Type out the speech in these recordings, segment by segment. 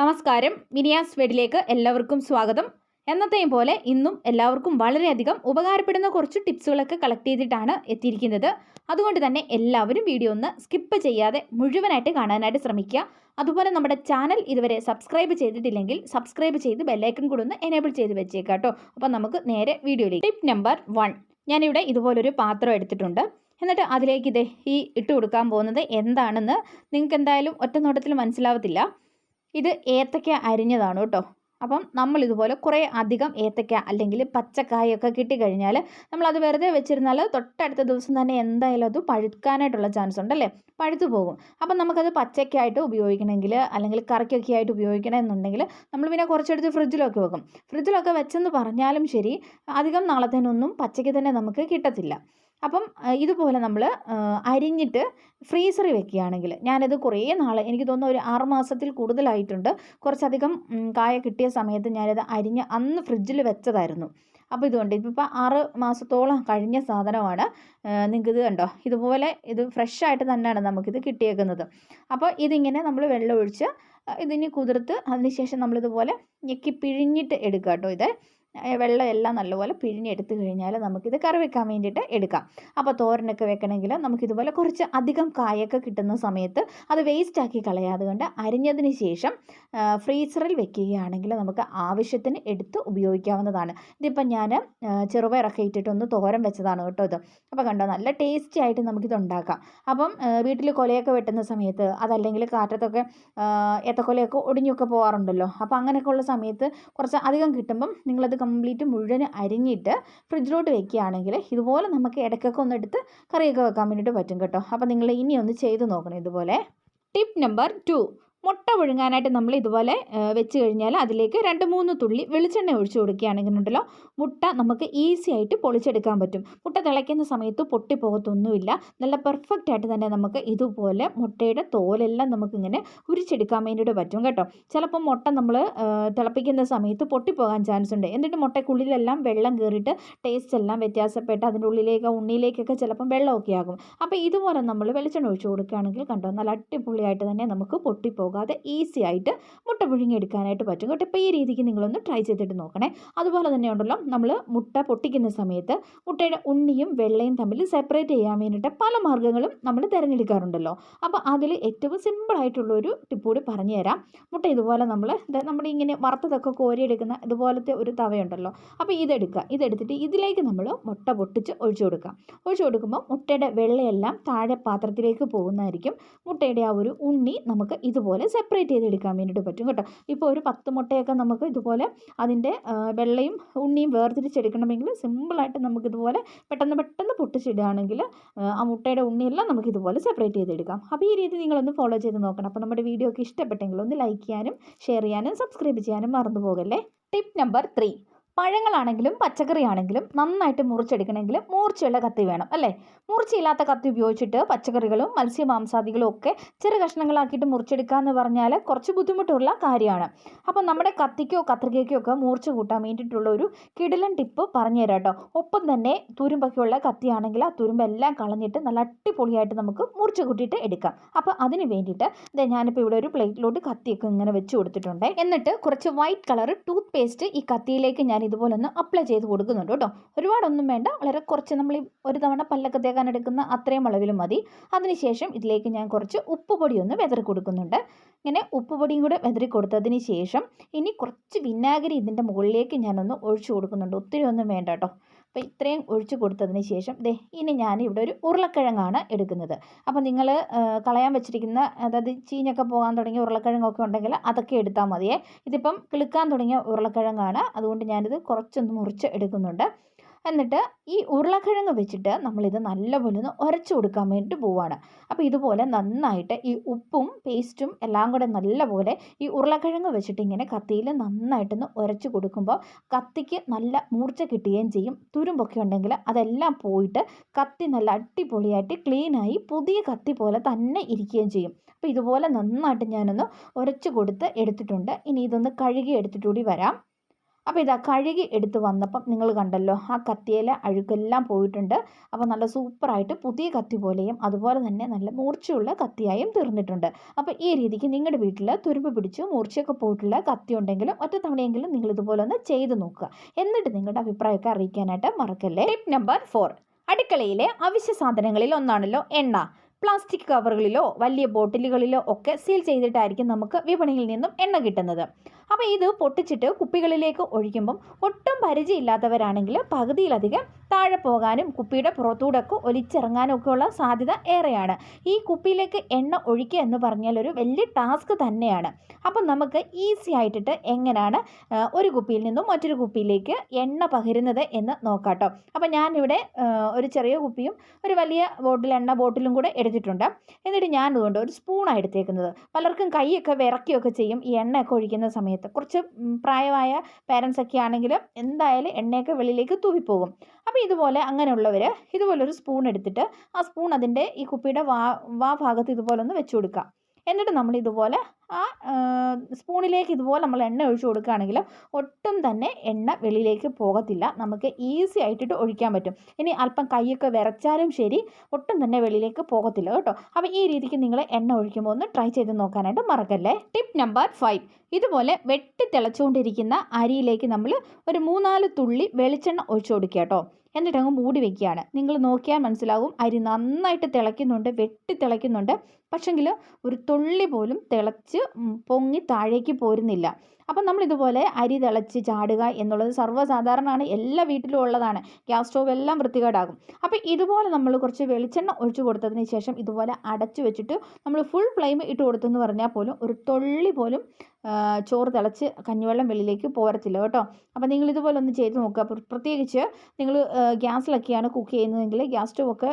നമസ്കാരം. മിനിയാസ് വെഡിലേക്ക് എല്ലാവർക്കും സ്വാഗതം. എന്നത്തെയും പോലെ ഇന്നും എല്ലാവർക്കും വളരെയധികം ഉപകാരപ്പെടുന്ന കുറച്ച് ടിപ്സുകളൊക്കെ കളക്ട് ചെയ്തിട്ടാണ് എത്തിയിരിക്കുന്നത്. അതുകൊണ്ട് തന്നെ എല്ലാവരും വീഡിയോ ഒന്ന് സ്കിപ്പ് ചെയ്യാതെ മുഴുവനായിട്ട് കാണാനായിട്ട് ശ്രമിക്കുക. അതുപോലെ നമ്മുടെ ചാനൽ ഇതുവരെ സബ്സ്ക്രൈബ് ചെയ്തിട്ടില്ലെങ്കിൽ സബ്സ്ക്രൈബ് ചെയ്ത് ബെല്ലൈക്കൺ കൂടെ ഒന്ന് എനേബിൾ ചെയ്ത് വെച്ചേക്കാം കേട്ടോ. അപ്പോൾ നമുക്ക് നേരെ വീഡിയോയിലേക്ക് ടിപ്പ് നമ്പർ വൺ ഞാനിവിടെ ഇതുപോലൊരു പാത്രം എടുത്തിട്ടുണ്ട്. എന്നിട്ട് അതിലേക്ക് ഇത് ഈ ഇട്ട് കൊടുക്കാൻ പോകുന്നത് എന്താണെന്ന് നിങ്ങൾക്ക് എന്തായാലും ഒറ്റ നോട്ടത്തിൽ മനസ്സിലാവത്തില്ല. ഇത് ഏത്തക്ക അരിഞ്ഞതാണ് കേട്ടോ. അപ്പം നമ്മൾ ഇതുപോലെ കുറേ അധികം ഏത്തക്ക അല്ലെങ്കിൽ പച്ചക്കായൊക്കെ കിട്ടിക്കഴിഞ്ഞാൽ നമ്മളത് വെറുതെ വെച്ചിരുന്നാൽ തൊട്ടടുത്ത ദിവസം തന്നെ എന്തായാലും അത് പഴുക്കാനായിട്ടുള്ള ചാൻസ് ഉണ്ടല്ലേ? പഴുത്തു പോകും. അപ്പം നമുക്കത് പച്ചക്കായിട്ട് ഉപയോഗിക്കണമെങ്കിൽ അല്ലെങ്കിൽ കറിക്കൊക്കെ ആയിട്ട് ഉപയോഗിക്കണമെന്നുണ്ടെങ്കിൽ നമ്മൾ പിന്നെ കുറച്ചെടുത്ത് ഫ്രിഡ്ജിലൊക്കെ വെക്കും. ഫ്രിഡ്ജിലൊക്കെ വെച്ചെന്ന് പറഞ്ഞാലും ശരി അധികം നാളത്തേനൊന്നും പച്ചയ്ക്ക് തന്നെ നമുക്ക് കിട്ടത്തില്ല. അപ്പം ഇതുപോലെ നമ്മൾ അരിഞ്ഞിട്ട് ഫ്രീസറിൽ വെക്കുകയാണെങ്കിൽ ഞാനത് കുറേ നാൾ എനിക്ക് തോന്നുന്നു ഒരു ആറ് മാസത്തിൽ കൂടുതലായിട്ടുണ്ട്. കുറച്ചധികം കായ കിട്ടിയ സമയത്ത് ഞാനത് അരിഞ്ഞ് അന്ന് ഫ്രിഡ്ജിൽ വെച്ചതായിരുന്നു. അപ്പോൾ ഇതുകൊണ്ട് ഇതിപ്പോൾ ആറ് മാസത്തോളം കഴിഞ്ഞ സാധനമാണ്. നിങ്ങൾക്ക് ഇത് കണ്ടോ? ഇതുപോലെ ഇത് ഫ്രഷായിട്ട് തന്നെയാണ് നമുക്കിത് കിട്ടിയേക്കുന്നത്. അപ്പോൾ ഇതിങ്ങനെ നമ്മൾ വെള്ളം ഒഴിച്ച് ഇതിന് കുതിർത്ത് അതിനുശേഷം നമ്മളിതുപോലെ ഞെക്കി പിഴിഞ്ഞിട്ട് എടുക്കുക കേട്ടോ ഇത്. വെള്ളം എല്ലാം നല്ലപോലെ പിഴിഞ്ഞെടുത്ത് കഴിഞ്ഞാൽ നമുക്കിത് കറി വെക്കാൻ വേണ്ടിയിട്ട് എടുക്കാം. അപ്പോൾ തോരനൊക്കെ വെക്കണമെങ്കിൽ നമുക്കിതുപോലെ കുറച്ച് അധികം കായൊക്കെ കിട്ടുന്ന സമയത്ത് അത് വേസ്റ്റാക്കി കളയാതെ കൊണ്ട് അരിഞ്ഞതിന് ശേഷം ഫ്രീസറിൽ വെക്കുകയാണെങ്കിൽ നമുക്ക് ആവശ്യത്തിന് എടുത്ത് ഉപയോഗിക്കാവുന്നതാണ്. ഇതിപ്പം ഞാൻ ചെറുപയറൊക്കെ ഇട്ടിട്ടൊന്ന് തോരൻ വെച്ചതാണ് കേട്ടോ ഇത്. അപ്പോൾ കണ്ടോ നല്ല ടേസ്റ്റി ആയിട്ട് നമുക്കിത് ഉണ്ടാക്കാം അപ്പം വീട്ടിൽ കൊലയൊക്കെ വെട്ടുന്ന സമയത്ത് അതല്ലെങ്കിൽ കാറ്റത്തൊക്കെ ഏത്തക്കൊലയൊക്കെ ഒടിഞ്ഞൊക്കെ പോകാറുണ്ടല്ലോ അപ്പോൾ അങ്ങനെയൊക്കെ ഉള്ള സമയത്ത് കുറച്ച് അധികം കിട്ടുമ്പം നിങ്ങളത് കംപ്ലീറ്റ് മുഴുവൻ അരിഞ്ഞിട്ട് ഫ്രിഡ്ജിലോട്ട് വെക്കുകയാണെങ്കിൽ ഇതുപോലെ നമുക്ക് ഇടയ്ക്കൊക്കെ ഒന്ന് എടുത്ത് കറിയൊക്കെ വെക്കാൻ വേണ്ടിയിട്ട് പറ്റും കേട്ടോ. അപ്പോൾ നിങ്ങൾ ഇനി ഒന്ന് ചെയ്ത് നോക്കണം ഇതുപോലെ. ടിപ്പ് നമ്പർ ടു മുട്ട പുഴുങ്ങാനായിട്ട് നമ്മൾ ഇതുപോലെ വെച്ച് കഴിഞ്ഞാൽ അതിലേക്ക് രണ്ട് മൂന്ന് തുള്ളി വെളിച്ചെണ്ണ ഒഴിച്ചു കൊടുക്കുകയാണെങ്കിൽ ഉണ്ടല്ലോ മുട്ട നമുക്ക് ഈസി ആയിട്ട് പൊളിച്ചെടുക്കാൻ പറ്റും. മുട്ട തിളയ്ക്കുന്ന സമയത്ത് പൊട്ടിപ്പോകത്തൊന്നുമില്ല നല്ല പെർഫെക്റ്റ് ആയിട്ട് തന്നെ നമുക്ക് ഇതുപോലെ മുട്ടയുടെ തോലെല്ലാം നമുക്കിങ്ങനെ ഉരിച്ചെടുക്കാൻ വേണ്ടിയിട്ട് പറ്റും കേട്ടോ. ചിലപ്പോൾ മുട്ട നമ്മൾ തിളപ്പിക്കുന്ന സമയത്ത് പൊട്ടിപ്പോകാൻ ചാൻസ് ഉണ്ട്. എന്നിട്ട് മുട്ടയ്ക്കുള്ളിലെല്ലാം വെള്ളം കയറിയിട്ട് ടേസ്റ്റ് എല്ലാം വ്യത്യാസപ്പെട്ട് അതിന്റെ ഉള്ളിലേക്ക് ഉണ്ണിയിലേക്കൊക്കെ ചിലപ്പം വെള്ളമൊക്കെ ആകും. അപ്പോൾ ഇതുപോലെ നമ്മൾ വെളിച്ചെണ്ണ ഒഴിച്ചു കൊടുക്കുകയാണെങ്കിൽ കണ്ടോ നല്ല അടിപൊളിയായിട്ട് തന്നെ നമുക്ക് പൊട്ടിപ്പോകും. പോകാതെ ഈസി ആയിട്ട് മുട്ട പുഴുങ്ങിയെടുക്കാനായിട്ട് പറ്റും കേട്ടോ. ഇപ്പോൾ ഈ രീതിക്ക് നിങ്ങളൊന്ന് ട്രൈ ചെയ്തിട്ട് നോക്കണേ. അതുപോലെ തന്നെ ഉണ്ടല്ലോ നമ്മൾ മുട്ട പൊട്ടിക്കുന്ന സമയത്ത് മുട്ടയുടെ ഉണ്ണിയും വെള്ളയും തമ്മിൽ സെപ്പറേറ്റ് ചെയ്യാൻ വേണ്ടിയിട്ട് പല മാർഗങ്ങളും നമ്മൾ തിരഞ്ഞെടുക്കാറുണ്ടല്ലോ. അപ്പോൾ അതിൽ ഏറ്റവും സിമ്പിളായിട്ടുള്ള ഒരു ടിപ്പ് കൂടി പറഞ്ഞു തരാം. മുട്ട ഇതുപോലെ നമ്മൾ നമ്മുടെ ഇങ്ങനെ വറുത്തതൊക്കെ കോരിയെടുക്കുന്ന ഇതുപോലത്തെ ഒരു തവയുണ്ടല്ലോ. അപ്പോൾ ഇതെടുക്കുക. ഇതെടുത്തിട്ട് ഇതിലേക്ക് നമ്മൾ മുട്ട പൊട്ടിച്ച് ഒഴിച്ചു കൊടുക്കാം ഒഴിച്ചു കൊടുക്കുമ്പോൾ മുട്ടയുടെ വെള്ളയെല്ലാം താഴെ പാത്രത്തിലേക്ക് പോകുന്നതായിരിക്കും. മുട്ടയുടെ ആ ഒരു ഉണ്ണി നമുക്ക് ഇതുപോലെ ഇതുപോലെ സെപ്പറേറ്റ് ചെയ്തെടുക്കാൻ വേണ്ടിയിട്ട് പറ്റും കേട്ടോ. ഇപ്പോൾ ഒരു പത്ത് മുട്ടയൊക്കെ നമുക്ക് ഇതുപോലെ അതിന്റെ വെള്ളയും ഉണ്ണിയും വേർതിരിച്ചെടുക്കണമെങ്കിൽ സിമ്പിളായിട്ട് നമുക്കിതുപോലെ പെട്ടെന്ന് പെട്ടെന്ന് പൊട്ടിച്ചിടുകയാണെങ്കിൽ ആ മുട്ടയുടെ ഉണ്ണിയെല്ലാം നമുക്ക് ഇതുപോലെ സെപ്പറേറ്റ് ചെയ്തെടുക്കാം. അപ്പോൾ ഈ രീതി നിങ്ങളൊന്ന് ഫോളോ ചെയ്ത് നോക്കണം. അപ്പോൾ നമ്മുടെ വീഡിയോ ഒക്കെ ഇഷ്ടപ്പെട്ടെങ്കിൽ ഒന്ന് ലൈക്ക് ചെയ്യാനും ഷെയർ ചെയ്യാനും സബ്സ്ക്രൈബ് ചെയ്യാനും മറന്നു പോകല്ലേ? ടിപ്പ് നമ്പർ ത്രീ പഴങ്ങളാണെങ്കിലും പച്ചക്കറിയാണെങ്കിലും നന്നായിട്ട് മുറിച്ചെടുക്കണമെങ്കിൽ മൂർച്ചയുള്ള കത്തി വേണം അല്ലേ? മൂർച്ചയില്ലാത്ത കത്തി ഉപയോഗിച്ചിട്ട് പച്ചക്കറികളും മത്സ്യമാംസാദികളും ഒക്കെ ചെറു കഷ്ണങ്ങളാക്കിയിട്ട് മുറിച്ചെടുക്കുക എന്ന് പറഞ്ഞാൽ കുറച്ച് ബുദ്ധിമുട്ടുള്ള കാര്യമാണ്. അപ്പം നമ്മുടെ കത്തിക്കോ കത്രികയ്ക്കോ ഒക്കെ മൂർച്ച കൂട്ടാൻ വേണ്ടിയിട്ടുള്ള ഒരു കിടിലൻ ടിപ്പ് പറഞ്ഞു തരാം കേട്ടോ. ഒപ്പം തന്നെ തുരുമ്പൊക്കെയുള്ള കത്തിയാണെങ്കിൽ ആ തുരുമ്പെല്ലാം കളഞ്ഞിട്ട് നല്ല അടിപൊളിയായിട്ട് നമുക്ക് മുറിച്ച് കൂട്ടിയിട്ട് എടുക്കാം. അപ്പോൾ അതിന് വേണ്ടിയിട്ട് ഇതേ ഞാനിപ്പോൾ ഇവിടെ ഒരു പ്ലേറ്റിലോട്ട് കത്തിയൊക്കെ ഇങ്ങനെ വെച്ച് കൊടുത്തിട്ടുണ്ട്. എന്നിട്ട് കുറച്ച് വൈറ്റ് കളർ ടൂത്ത് പേസ്റ്റ് ഈ കത്തിയിലേക്ക് ഞാൻ ഇതുപോലെ ഒന്ന് അപ്ലൈ ചെയ്ത് കൊടുക്കുന്നുണ്ട് കേട്ടോ. ഒരുപാടൊന്നും വേണ്ട. വളരെ കുറച്ച് നമ്മൾ ഒരു തവണ പല്ലൊക്കെ തേക്കാൻ എടുക്കുന്ന അത്രയും അളവിൽ മതി. അതിനുശേഷം ഇതിലേക്ക് ഞാൻ കുറച്ച് ഉപ്പുപൊടി ഒന്ന് വെതറി കൊടുക്കുന്നുണ്ട്. ഇങ്ങനെ ഉപ്പുപൊടിയും കൂടെ വെതറി കൊടുത്തതിന് ശേഷം ഇനി കുറച്ച് വിനാഗിരി ഇതിന്റെ മുകളിലേക്ക് ഞാനൊന്ന് ഒഴിച്ചു കൊടുക്കുന്നുണ്ട്. ഒത്തിരി ഒന്നും വേണ്ട കേട്ടോ. അപ്പോൾ ഇത്രയും ഒഴിച്ചു കൊടുത്തതിന് ശേഷം ദേ ഇനി ഞാൻ ഇവിടെ ഒരു ഉരുളക്കിഴങ്ങാണ് എടുക്കുന്നത്. അപ്പോൾ നിങ്ങൾ കളയാൻ വെച്ചിരിക്കുന്ന അതായത് ചീഞ്ഞൊക്കെ പോകാൻ തുടങ്ങിയ ഉരുളക്കിഴങ്ങൊക്കെ ഉണ്ടെങ്കിൽ അതൊക്കെ എടുത്താൽ മതിയേ. ഇതിപ്പം കിളുക്കാൻ തുടങ്ങിയ ഉരുളക്കിഴങ്ങാണ്. അതുകൊണ്ട് ഞാനിത് കുറച്ചൊന്ന് മുറിച്ച് എടുക്കുന്നുണ്ട്. എന്നിട്ട് ഈ ഉരുളക്കിഴങ്ങ് വെച്ചിട്ട് നമ്മളിത് നല്ലപോലെ ഒന്ന് ഉരച്ചു കൊടുക്കാൻ വേണ്ടിയിട്ട് പോവുകയാണ് അപ്പോൾ ഇതുപോലെ നന്നായിട്ട് ഈ ഉപ്പും പേസ്റ്റും എല്ലാം കൂടെ നല്ലപോലെ ഈ ഉരുളക്കിഴങ്ങ് വെച്ചിട്ട് ഇങ്ങനെ കത്തിയിൽ നന്നായിട്ടൊന്ന് ഉരച്ചു കൊടുക്കുമ്പോൾ കത്തിക്ക് നല്ല മൂർച്ച കിട്ടുകയും ചെയ്യും. തുരുമ്പൊക്കെ ഉണ്ടെങ്കിൽ അതെല്ലാം പോയിട്ട് കത്തി നല്ല അടിപൊളിയായിട്ട് ക്ലീനായി പുതിയ കത്തി പോലെ തന്നെ ഇരിക്കുകയും ചെയ്യും. അപ്പോൾ ഇതുപോലെ നന്നായിട്ട് ഞാനൊന്ന് ഉരച്ചു കൊടുത്ത് എടുത്തിട്ടുണ്ട്. ഇനി ഇതൊന്ന് കഴുകി എടുത്തിട്ടുകൂടി വരാം. അപ്പോൾ ഇതാ കഴുകി എടുത്ത് വന്നപ്പം നിങ്ങൾ കണ്ടല്ലോ ആ കത്തിയിലെ അഴുക്കെല്ലാം പോയിട്ടുണ്ട്. അപ്പോൾ നല്ല സൂപ്പറായിട്ട് പുതിയ കത്തി പോലെയും അതുപോലെ തന്നെ നല്ല മൂർച്ചയുള്ള കത്തിയായും തീർന്നിട്ടുണ്ട്. അപ്പോൾ ഈ രീതിക്ക് നിങ്ങളുടെ വീട്ടിൽ തുരുമ്പ് പിടിച്ച് മൂർച്ചയൊക്കെ പോയിട്ടുള്ള കത്തി ഉണ്ടെങ്കിലും ഒറ്റ തവണയെങ്കിലും നിങ്ങൾ ഇതുപോലെ ഒന്ന് ചെയ്ത് നോക്കുക. എന്നിട്ട് നിങ്ങളുടെ അഭിപ്രായമൊക്കെ അറിയിക്കാനായിട്ട് മറക്കല്ലേ? ടിപ്പ് നമ്പർ ഫോർ അടുക്കളയിലെ അവശ്യ സാധനങ്ങളിൽ ഒന്നാണല്ലോ എണ്ണ. പ്ലാസ്റ്റിക് കവറുകളിലോ വലിയ ബോട്ടിലുകളിലോ ഒക്കെ സീൽ ചെയ്തിട്ടായിരിക്കും നമുക്ക് വിപണിയിൽ നിന്നും എണ്ണ കിട്ടുന്നത്. അപ്പോൾ ഇത് പൊട്ടിച്ചിട്ട് കുപ്പികളിലേക്ക് ഒഴിക്കുമ്പം ഒട്ടും പരിചയമില്ലാത്തവരാണെങ്കിൽ പകുതിയിലധികം താഴെ പോകാനും കുപ്പിയുടെ പുറത്തൂടൊക്കെ ഒലിച്ചിറങ്ങാനും ഒക്കെ ഉള്ള സാധ്യത ഏറെയാണ്. ഈ കുപ്പിയിലേക്ക് എണ്ണ ഒഴിക്കുക എന്ന് പറഞ്ഞാൽ ഒരു വലിയ ടാസ്ക് തന്നെയാണ്. അപ്പം നമുക്ക് ഈസി ആയിട്ടിട്ട് എങ്ങനെയാണ് ഒരു കുപ്പിയിൽ നിന്നും മറ്റൊരു കുപ്പിയിലേക്ക് എണ്ണ പകരുന്നത് എന്ന് നോക്കാം കേട്ടോ. അപ്പം ഞാനിവിടെ ഒരു ചെറിയ കുപ്പിയും ഒരു വലിയ ബോട്ടിൽ എണ്ണ ബോട്ടിലും കൂടെ എടുത്തിട്ടുണ്ട് എന്നിട്ട് ഞാൻ അതുകൊണ്ട് ഒരു സ്പൂണാണ് എടുത്തേക്കുന്നത്. പലർക്കും കൈയൊക്കെ വിറക്കുകയൊക്കെ ചെയ്യും ഈ എണ്ണയൊക്കെ ഒഴിക്കുന്ന സമയത്ത്. കുറച്ച് പ്രായമായ പേരൻസ് ഒക്കെ ആണെങ്കിൽ എന്തായാലും എണ്ണയൊക്കെ വെളിയിലേക്ക് തൂവിപ്പോകും. അപ്പോൾ ഇതുപോലെ അങ്ങനെയുള്ളവർ ഇതുപോലെ ഒരു സ്പൂൺ എടുത്തിട്ട് ആ സ്പൂൺ അതിന്റെ ഈ കുപ്പിയുടെ വാ വാ ഭാഗത്ത് ഇതുപോലെ ഒന്ന് വെച്ച് കൊടുക്കുക. എന്നിട്ട് നമ്മൾ ഇതുപോലെ ആ സ്പൂണിലേക്ക് ഇതുപോലെ നമ്മൾ എണ്ണ ഒഴിച്ചു കൊടുക്കുകയാണെങ്കിൽ ഒട്ടും തന്നെ എണ്ണ വെളിയിലേക്ക് പോകത്തില്ല. നമുക്ക് ഈസി ആയിട്ടിട്ട് ഒഴിക്കാൻ പറ്റും. ഇനി അല്പം കൈയൊക്കെ വിറച്ചാലും ശരി ഒട്ടും തന്നെ വെളിയിലേക്ക് പോകത്തില്ല കേട്ടോ. അപ്പോൾ ഈ രീതിക്ക് നിങ്ങൾ എണ്ണ ഒഴിക്കുമ്പോൾ ഒന്ന് ട്രൈ ചെയ്ത് നോക്കാനായിട്ട് മറക്കല്ലേ? ടിപ്പ് നമ്പർ ഫൈവ് ഇതുപോലെ വെട്ടി തിളച്ചുകൊണ്ടിരിക്കുന്ന അരിയിലേക്ക് നമ്മൾ ഒരു മൂന്നാൽ തുള്ളി വെളിച്ചെണ്ണ ഒഴിച്ചു കൊടുക്കുക കേട്ടോ. എന്നിട്ട് അങ്ങ് മൂടി വെക്കുകയാണ്. നിങ്ങൾ നോക്കിയാൽ മനസ്സിലാവും അരി നന്നായിട്ട് തിളയ്ക്കുന്നുണ്ട് വെട്ടി തിളയ്ക്കുന്നുണ്ട്. പക്ഷെങ്കിൽ ഒരു തുള്ളി പോലും തിളച്ച് പൊങ്ങി താഴേക്ക് പോരുന്നില്ല. അപ്പം നമ്മൾ ഇതുപോലെ അരി തിളച്ച് ചാടുക എന്നുള്ളത് സർവസാധാരണമാണ്. എല്ലാ വീട്ടിലും ഉള്ളതാണ്. ഗ്യാസ് സ്റ്റോവ് എല്ലാം വൃത്തികേടാകും. അപ്പോൾ ഇതുപോലെ നമ്മൾ കുറച്ച് വെളിച്ചെണ്ണ ഒഴിച്ചു കൊടുത്തതിന് ശേഷം ഇതുപോലെ അടച്ചു വെച്ചിട്ട് നമ്മൾ ഫുൾ ഫ്ലെയിം ഇട്ട് കൊടുത്തെന്ന് പറഞ്ഞാൽ പോലും ഒരു തുള്ളി പോലും ചോറ് തിളച്ച് കഞ്ഞിവെള്ളം വെളിയിലേക്ക് പോരത്തില്ല കേട്ടോ. അപ്പോൾ നിങ്ങൾ ഇതുപോലെ ഒന്ന് ചെയ്ത് നോക്കുക. പ്രത്യേകിച്ച് നിങ്ങൾ ഗ്യാസിലൊക്കെയാണ് കുക്ക് ചെയ്യുന്നതെങ്കിൽ ഗ്യാസ് സ്റ്റോവ് ഒക്കെ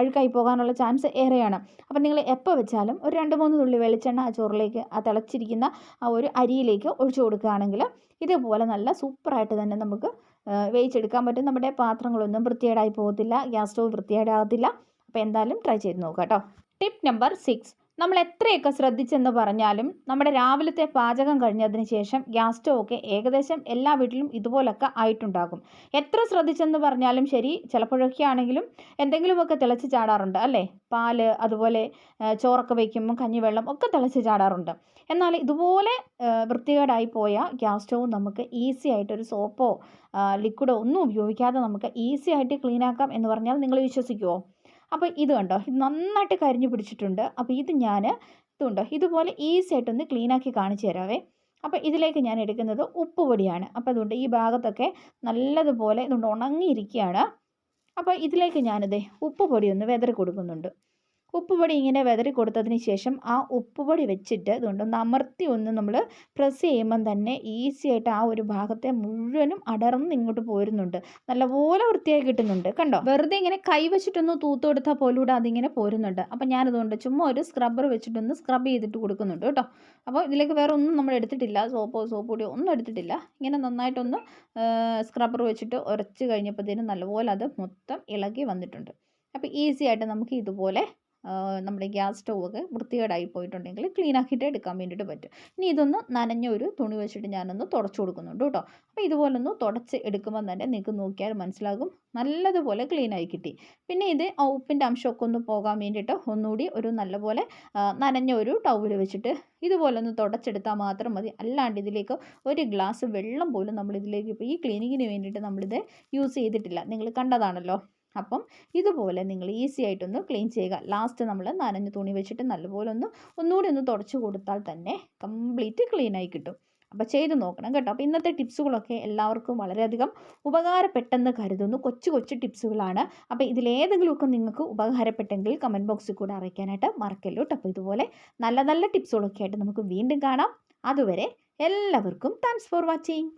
അഴുക്കായി പോകാനുള്ള ചാൻസ് ഏറെയാണ്. അപ്പം നിങ്ങൾ എപ്പോൾ വെച്ചാലും ഒരു രണ്ട് മൂന്ന് തുള്ളി വെളിച്ചെണ്ണ ആ ചോറിലേക്ക് ആ തിളച്ചിരിക്കുന്ന ആ ഒരു അരിയിലേക്ക് ഒഴിച്ചു കൊടുക്കുകയാണെങ്കിൽ ഇതേപോലെ നല്ല സൂപ്പറായിട്ട് തന്നെ നമുക്ക് വേവിച്ചെടുക്കാൻ പറ്റും. നമ്മുടെ പാത്രങ്ങളൊന്നും വൃത്തികേടായി പോകത്തില്ല ഗ്യാസ് സ്റ്റവ് വൃത്തികേടാകത്തില്ല. അപ്പോൾ എന്തായാലും ട്രൈ ചെയ്ത് നോക്കാം കേട്ടോ. ടിപ്പ് നമ്പർ സിക്സ് നമ്മൾ എത്രയൊക്കെ ശ്രദ്ധിച്ചെന്ന് പറഞ്ഞാലും നമ്മുടെ രാവിലത്തെ പാചകം കഴിഞ്ഞതിന് ശേഷം ഗ്യാസ് സ്റ്റോവൊക്കെ ഏകദേശം എല്ലാ വീട്ടിലും ഇതുപോലൊക്കെ ആയിട്ടുണ്ടാകും. എത്ര ശ്രദ്ധിച്ചെന്ന് പറഞ്ഞാലും ശരി ചിലപ്പോഴൊക്കെ ആണെങ്കിലും എന്തെങ്കിലുമൊക്കെ തിളച്ച് ചാടാറുണ്ട് അല്ലേ? പാൽ അതുപോലെ ചോറൊക്കെ വയ്ക്കുമ്പോൾ കഞ്ഞിവെള്ളം ഒക്കെ തിളച്ച് ചാടാറുണ്ട്. എന്നാൽ ഇതുപോലെ വൃത്തികേടായി പോയ ഗ്യാസ് സ്റ്റോവ് നമുക്ക് ഈസി ആയിട്ട് ഒരു സോപ്പോ ലിക്വിഡോ ഒന്നും ഉപയോഗിക്കാതെ നമുക്ക് ഈസി ആയിട്ട് ക്ലീനാക്കാം എന്ന് പറഞ്ഞാൽ നിങ്ങൾ വിശ്വസിക്കുമോ അപ്പോൾ ഇത് കണ്ടോ? ഇത് നന്നായിട്ട് കരിഞ്ഞു പിടിച്ചിട്ടുണ്ട്. അപ്പോൾ ഇത് ഞാൻ ഇതുണ്ടോ? ഇതുപോലെ ഈസി ആയിട്ടൊന്ന് ക്ലീൻ ആക്കി കാണിച്ചു തരാവേ. അപ്പോൾ ഇതിലേക്ക് ഞാൻ എടുക്കുന്നത് ഉപ്പ് പൊടിയാണ്. അപ്പോൾ അതുകൊണ്ട് ഈ ഭാഗത്തൊക്കെ നല്ലതുപോലെ ഇതുകൊണ്ട് ഉണങ്ങിയിരിക്കുകയാണ്. അപ്പോൾ ഇതിലേക്ക് ഞാനിത് ഉപ്പ് പൊടി ഒന്ന് വെതറി കൊടുക്കുന്നുണ്ട്. ഉപ്പ് പൊടി ഇങ്ങനെ വെതറി കൊടുത്തതിന് ശേഷം ആ ഉപ്പുപൊടി വെച്ചിട്ട് ഇതുകൊണ്ട് അമർത്തി ഒന്ന് നമ്മൾ പ്രസ് ചെയ്യുമ്പം തന്നെ ഈസി ആയിട്ട് ആ ഒരു ഭാഗത്തെ മുഴുവനും അടർന്ന് ഇങ്ങോട്ട് പോരുന്നുണ്ട്. നല്ലപോലെ വൃത്തിയായി കിട്ടുന്നുണ്ട്. കണ്ടോ? വെറുതെ ഇങ്ങനെ കൈ വെച്ചിട്ടൊന്ന് തൂത്ത് കൊടുത്താൽ പോലൂടെ അതിങ്ങനെ പോരുന്നുണ്ട്. അപ്പം ഞാനതുകൊണ്ട് ചുമ്മാ ഒരു സ്ക്രബ്ബർ വെച്ചിട്ടൊന്ന് സ്ക്രബ് ചെയ്തിട്ട് കൊടുക്കുന്നുണ്ട് കേട്ടോ. അപ്പോൾ ഇതിലേക്ക് വേറെ ഒന്നും നമ്മൾ എടുത്തിട്ടില്ല. സോപ്പോ സോപ്പ് പൊടിയോ ഒന്നും എടുത്തിട്ടില്ല. ഇങ്ങനെ നന്നായിട്ടൊന്ന് സ്ക്രബ്ബർ വെച്ചിട്ട് ഉരച്ച് കഴിഞ്ഞപ്പോഴത്തേനും നല്ലപോലെ അത് മൊത്തം ഇളകി വന്നിട്ടുണ്ട്. അപ്പോൾ ഈസി ആയിട്ട് നമുക്ക് ഇതുപോലെ നമ്മുടെ ഗ്യാസ് സ്റ്റവ് ഒക്കെ വൃത്തികേടായി പോയിട്ടുണ്ടെങ്കിൽ ക്ലീൻ ആക്കിയിട്ട് എടുക്കാൻ വേണ്ടിയിട്ട് പറ്റും. ഇനി ഇതൊന്ന് നനഞ്ഞ ഒരു തുണി വെച്ചിട്ട് ഞാനൊന്ന് തുടച്ചു കൊടുക്കുന്നുണ്ട് കേട്ടോ. അപ്പോൾ ഇതുപോലെ ഒന്ന് തുടച്ച് എടുക്കുമ്പോൾ തന്നെ നിങ്ങൾക്ക് നോക്കിയാൽ മനസ്സിലാകും. നല്ലതുപോലെ ക്ലീൻ ആയി കിട്ടി. പിന്നെ ഇത് ഉപ്പിന്റെ അംശമൊക്കെ ഒന്ന് പോകാൻ വേണ്ടിയിട്ട് ഒന്നുകൂടി ഒരു നല്ലപോലെ നനഞ്ഞ ഒരു ടവൽ വെച്ചിട്ട് ഇതുപോലെ ഒന്ന് തുടച്ചെടുത്താൽ മാത്രം മതി. അല്ലാണ്ട് ഇതിലേക്ക് ഒരു ഗ്ലാസ് വെള്ളം പോലും നമ്മൾ ഇതിലേക്ക് ഇപ്പോൾ ഈ ക്ലീനിങ്ങിന് വേണ്ടിയിട്ട് നമ്മളിത് യൂസ് ചെയ്തിട്ടില്ല. നിങ്ങൾ കണ്ടതാണല്ലോ. അപ്പം ഇതുപോലെ നിങ്ങൾ ഈസി ആയിട്ടൊന്ന് ക്ലീൻ ചെയ്യുക. ലാസ്റ്റ് നമ്മൾ നനഞ്ഞ തുണി വെച്ചിട്ട് നല്ലപോലെ ഒന്ന് ഒന്നുകൂടി ഒന്ന് തുടച്ചു കൊടുത്താൽ തന്നെ കംപ്ലീറ്റ് ക്ലീനായി കിട്ടും. അപ്പോൾ ചെയ്ത് നോക്കണം കേട്ടോ. അപ്പോൾ ഇന്നത്തെ ടിപ്സുകളൊക്കെ എല്ലാവർക്കും വളരെയധികം ഉപകാരപ്പെട്ടെന്ന് കരുതുന്നു. കൊച്ചു കൊച്ചു ടിപ്സുകളാണ്. അപ്പോൾ ഇതിലേതെങ്കിലുമൊക്കെ നിങ്ങൾക്ക് ഉപകാരപ്പെട്ടെങ്കിൽ കമന്റ് ബോക്സിൽ കൂടെ അറിയിക്കാനായിട്ട് മറക്കല്ലോ കേട്ടോ. അപ്പോൾ ഇതുപോലെ നല്ല നല്ല ടിപ്സുകളൊക്കെ ആയിട്ട് നമുക്ക് വീണ്ടും കാണാം. അതുവരെ എല്ലാവർക്കും താങ്ക്സ് ഫോർ വാച്ചിങ്